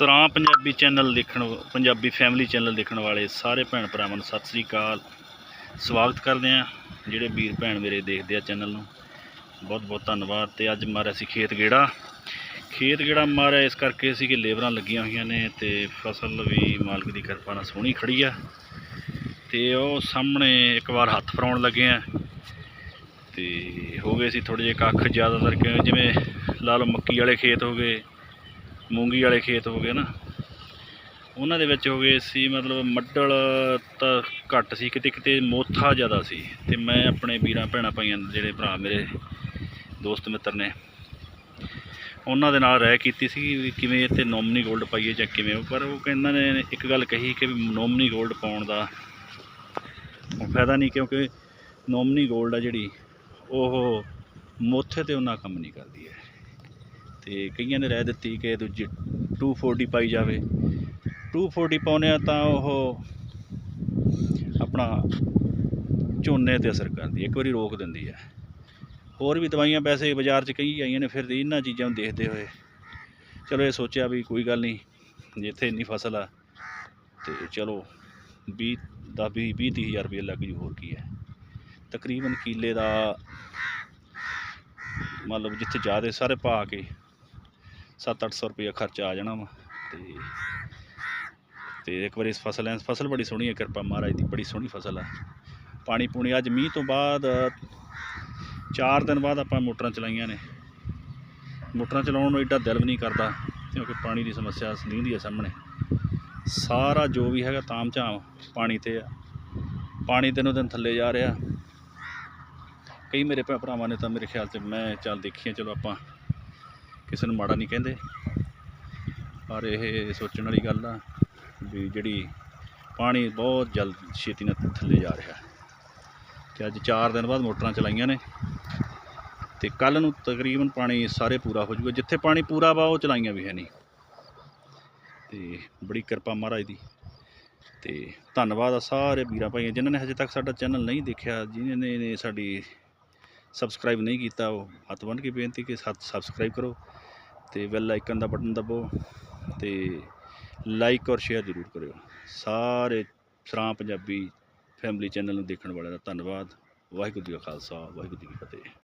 ਸਰਾਂ ਪੰਜਾਬੀ ਚੈਨਲ ਦੇਖਣ Punjabi family channel ਦੇਖਣ ਵਾਲੇ ਸਾਰੇ ਭੈਣ ਭਰਾਵਾਂ ਨੂੰ ਸਤਿ ਸ੍ਰੀ ਅਕਾਲ। ਸਵਾਗਤ ਕਰਦੇ ਆ ਜਿਹੜੇ ਵੀਰ ਭੈਣ ਮੇਰੇ ਦੇਖਦੇ ਆ ਚੈਨਲ ਨੂੰ। ਬਹੁਤ ਬਹੁਤ ਧੰਨਵਾਦ ਤੇ ਅੱਜ ਮਾਰਿਆ ਸੀ ਖੇਤ ਗੇੜਾ। ਖੇਤ ਗੇੜਾ ਮਾਰਿਆ ਇਸ ਕਰਕੇ ਸੀ ਕਿ ਲੇਬਰਾਂ ਲੱਗੀਆਂ ਹੋਈਆਂ ਨੇ ਤੇ ਫਸਲ ਵੀ ਮਾਲਕ ਦੀ ਕਿਰਪਾ ਨਾਲ ਸੋਹਣੀ ਖੜੀ ਆ। ਤੇ ਉਹ ਸਾਹਮਣੇ ਇੱਕ ਵਾਰ ਹੱਥ ਫਰਾਉਣ ਲੱਗੇ ਆ। ਤੇ ਹੋ ਗਏ ਸੀ ਥੋੜੇ ਜਿਹੇ ਕੱਖ ਜ਼ਿਆਦਾਤਰ ਕਿਵੇਂ ਜਿਵੇਂ ਲਾ ਲਓ ਮੱਕੀ ਵਾਲੇ ਖੇਤ ਹੋ ਗਏ। ਮੂੰਗੀ ਵਾਲੇ ਖੇਤ ਹੋ ਗਏ ਨਾ, ਉਹਨਾਂ ਦੇ ਵਿੱਚ ਹੋ ਗਏ ਸੀ ਮਤਲਬ ਮੱਡਲ ਤਾਂ ਘੱਟ ਸੀ, ਕਿਤੇ ਕਿਤੇ ਮੋਥਾ ਜ਼ਿਆਦਾ ਸੀ ਤੇ ਮੈਂ ਆਪਣੇ ਵੀਰਾਂ ਭੈਣਾਂ ਭਾਈਆਂ ਜਿਹੜੇ ਭਰਾ ਮੇਰੇ ਦੋਸਤ ਮਿੱਤਰ ਨੇ, ਉਹਨਾਂ ਦੇ ਨਾਲ ਰਹਿ ਕੀਤੀ ਸੀ ਵੀ ਕਿਵੇਂ ਇੱਥੇ ਨੋਮਨੀ 골ਡ ਪਾਈਏ ਜਾਂ ਕਿਵੇਂ, ਪਰ ਉਹ ਕਹਿੰਦਾ ਨੇ ਇੱਕ ਗੱਲ ਕਹੀ ਕਿ ਨੋਮਨੀ 골ਡ ਪਾਉਣ ਦਾ ਫਾਇਦਾ ਨਹੀਂ ਕਿਉਂਕਿ ਨੋਮਨੀ 골ਡ ਆ ਜਿਹੜੀ, ਉਹ ਮੋਥੇ ਤੇ ਉਹਨਾਂ ਕੰਮ ਨਹੀਂ ਕਰਦੀ ਹੈ। ਤੇ ਕਈਆਂ ਨੇ ਰਾਏ ਦਿੱਤੀ ਕਿ ਦੂਜੀ 240 ਪਾਈ ਜਾਵੇ। 240 ਪਾਉਂਦੇ ਆ ਤਾਂ ਉਹ ਆਪਣਾ ਝੋਨੇ ਤੇ ਅਸਰ ਕਰਦੀ ਇੱਕ ਵਾਰੀ ਰੋਕ ਦਿੰਦੀ ਹੈ। ਹੋਰ ਵੀ ਦਵਾਈਆਂ ਵੈਸੇ ਬਾਜ਼ਾਰ 'ਚ ਕਈ ਆਈਆਂ ਨੇ, ਫਿਰ ਇਹਨਾਂ ਚੀਜ਼ਾਂ ਨੂੰ ਦੇਖਦੇ ਹੋਏ ਚਲੋ ਇਹ ਸੋਚਿਆ ਵੀ ਕੋਈ ਗੱਲ ਨਹੀਂ, ਜਿੱਥੇ ਇੰਨੀ ਫਸਲ ਆ ਤੇ ਚਲੋ 20 ਦਾ 20 ਵੀਹ, ਤੀਹ ਹਜ਼ਾਰ ਰੁਪਏ ਲੱਗ ਜੂ, ਹੋਰ ਕੀ ਹੈ। ਤਕਰੀਬਨ ਕੀਲੇ ਦਾ ਮਤਲਬ ਜਿੱਥੇ ਜ਼ਿਆਦਾ ਸਾਰੇ ਪਾ ਕੇ 7-800 ਰੁਪਏ ਖਰਚਾ ਆ ਜਾਣਾ ਵਾ ਤੇ ਤੇ ਇੱਕ ਵਾਰੀ ਫਸਲ ਐ, ਫਸਲ ਬੜੀ ਸੋਹਣੀ ਹੈ ਕਿਰਪਾ ਮਹਾਰਾਜ ਦੀ, ਬੜੀ ਸੋਹਣੀ ਫਸਲ ਆ। ਪਾਣੀ ਪੂਣੀ ਅੱਜ ਮੀਂਹ ਤੋਂ ਬਾਅਦ 4 ਦਿਨ ਬਾਅਦ ਆਪਾਂ ਮੋਟਰਾਂ ਚਲਾਈਆਂ ਨੇ। ਮੋਟਰਾਂ ਚਲਾਉਣ ਨੂੰ ਐਡਾ ਦਿਲ ਵੀ ਨਹੀਂ ਕਰਦਾ, ਕਿਉਂਕਿ ਪਾਣੀ ਦੀ ਸਮੱਸਿਆ ਸਲੀਂਦੀ ਹੈ ਸਾਹਮਣੇ। ਸਾਰਾ ਜੋ ਵੀ ਹੈਗਾ ਤਾਮ ਝਾਮ ਪਾਣੀ ਤੇ ਆ। ਪਾਣੀ ਦਿਨੋਂ ਦਿਨ ਥੱਲੇ ਜਾ ਰਿਹਾ। ਕਈ ਮੇਰੇ ਭੈ ਭਰਾਵਾਂ ਨੇ ਤਾਂ ਮੇਰੇ ਖਿਆਲ 'ਚ ਮੈਂ ਚੱਲ ਦੇਖੀਏ ਚਲੋ ਆਪਾਂ ਕਿਸੇ ਨੂੰ ਮਾੜਾ ਨਹੀਂ ਕਹਿੰਦੇ। ਪਰ ਇਹ ਸੋਚਣ ਵਾਲੀ ਗੱਲ ਆ ਵੀ ਜਿਹੜੀ ਪਾਣੀ ਬਹੁਤ ਜਲਦ ਛੇਤੀ ਨਾਲ ਥੱਲੇ ਜਾ ਰਿਹਾ। ਤੇ ਅੱਜ 4 ਦਿਨ ਬਾਅਦ ਮੋਟਰਾਂ ਚਲਾਈਆਂ ਨੇ ਤੇ ਕੱਲ ਨੂੰ ਤਕਰੀਬਨ ਪਾਣੀ ਸਾਰੇ ਪੂਰਾ ਹੋ ਜਾਊਗਾ। ਜਿੱਥੇ ਪਾਣੀ ਪੂਰਾ ਵਾ, ਉਹ ਚਲਾਈਆਂ ਵੀ ਹੈ ਨਹੀਂ। ਤੇ ਬੜੀ ਕਿਰਪਾ ਮਹਾਰਾਜ ਦੀ। ਤੇ ਧੰਨਵਾਦ ਆ ਸਾਰੇ ਵੀਰਾਂ ਭਾਈਆਂ ਜਿਨ੍ਹਾਂ ਨੇ ਹਜੇ ਤੱਕ ਸਾਡਾ ਚੈਨਲ ਨਹੀਂ ਦੇਖਿਆ, ਜਿਨ੍ਹਾਂ ਨੇ ਸਾਡੀ ਸਬਸਕ੍ਰਾਈਬ ਨਹੀਂ ਕੀਤਾ, ਉਹ ਹੱਥ ਬੰਨ੍ਹ ਕੇ ਬੇਨਤੀ ਕਿ ਸਬਸਕ੍ਰਾਈਬ ਕਰੋ ਤੇ ਬੈਲ ਆਈਕਨ ਦਾ ਬਟਨ ਦਬੋ ਤੇ ਲਾਈਕ ਔਰ ਸ਼ੇਅਰ ਜ਼ਰੂਰ ਕਰਿਓ। ਸਾਰੇ ਸਰਾਂ ਪੰਜਾਬੀ ਫੈਮਿਲੀ ਚੈਨਲ ਨੂੰ ਦੇਖਣ ਵਾਲਿਆਂ ਦਾ ਧੰਨਵਾਦ। ਵਾਹਿਗੁਰੂ ਜੀ ਕਾ ਖਾਲਸਾ, ਵਾਹਿਗੁਰੂ ਜੀ ਕੀ ਫਤਿਹ।